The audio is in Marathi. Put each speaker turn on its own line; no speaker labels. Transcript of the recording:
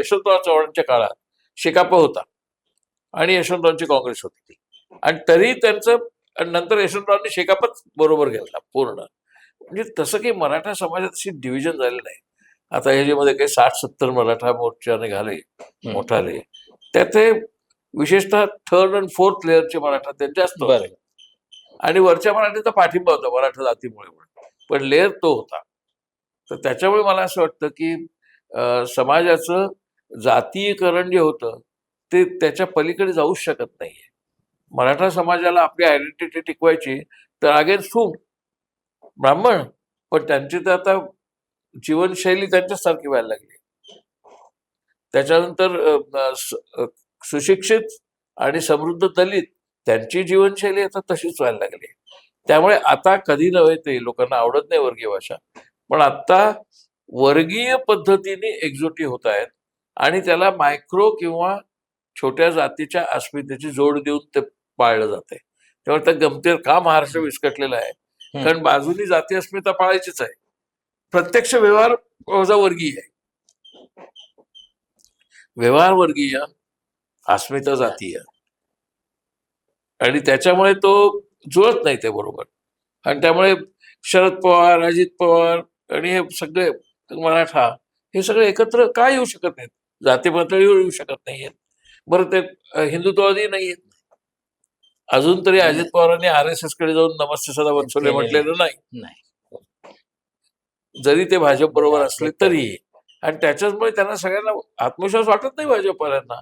यशवंतराव चव्हाणांच्या काळात शेकाप होता आणि यशवंतरावांची काँग्रेस होती ती. आणि तरी त्यांचं आणि नंतर यशवंतरावांनी शेकापच बरोबर घेतला पूर्ण. म्हणजे तसं काही मराठा समाजात अशी डिव्हिजन झालेलं नाही. आता ह्याच्यामध्ये काही साठ सत्तर मराठा मोर्चा निघाले मोठाले त्यात हे विशेषतः थर्ड अँड फोर्थ लेअरचे मराठा ते जास्त.
बरं.
आणि वरच्या मराठीचा पाठिंबा होता मराठा जातीमुळे. पण लेअर तो होता. तर त्याच्यामुळे मला असं वाटतं की समाजाचं जातीयकरण जे होतं ते त्याच्या पलीकडे जाऊच शकत नाहीये. मराठा समाजाला आपली आयडेंटिटी टिकवायची तर अगेन्स्ट whom? ब्राह्मण पण त्यांची तर आता जीवनशैली त्यांच्यासारखी व्हायला लागली. त्याच्यानंतर सुशिक्षित आणि समृद्ध दलित त्यांची जीवनशैली आता तशीच व्हायला लागली त्यामुळे आता कधी नव्हे ते लोकांना आवडत नाही वर्गीय भाषा. पण आता वर्गीय पद्धतीने एकजुटी होत आहेत. आणि त्याला मायक्रो किंवा छोट्या जातीच्या अस्मितेची जोड देऊन ते पाळलं जाते त्यामुळे त्या गमतीवर का महाराष्ट्र विस्कटलेला आहे. कारण बाजूनी जाती अस्मिता पाळायचीच आहे. प्रत्यक्ष व्यवहार वर्गीय आहे. व्यवहार वर्गीय अस्मिता जातीय. आणि त्याच्यामुळे तो जुळत नाही ते बरोबर. आणि त्यामुळे शरद पवार अजित पवार आणि हे सगळे मराठा हे सगळे एकत्र का येऊ शकत नाहीत? जाती पातळीवर येऊ शकत नाहीयेत. बरं ते हिंदुत्ववादी नाहीयेत. अजून तरी अजित पवारांनी आर एस एसकडे जाऊन नमस्ते सदा वत्सले म्हटलेलं नाही.
नाही.
जरी ते भाजप बरोबर असले तरी आणि त्याच्याचमुळे त्यांना सगळ्यांना आत्मविश्वास वाटत नाही भाजपवाल्यांना.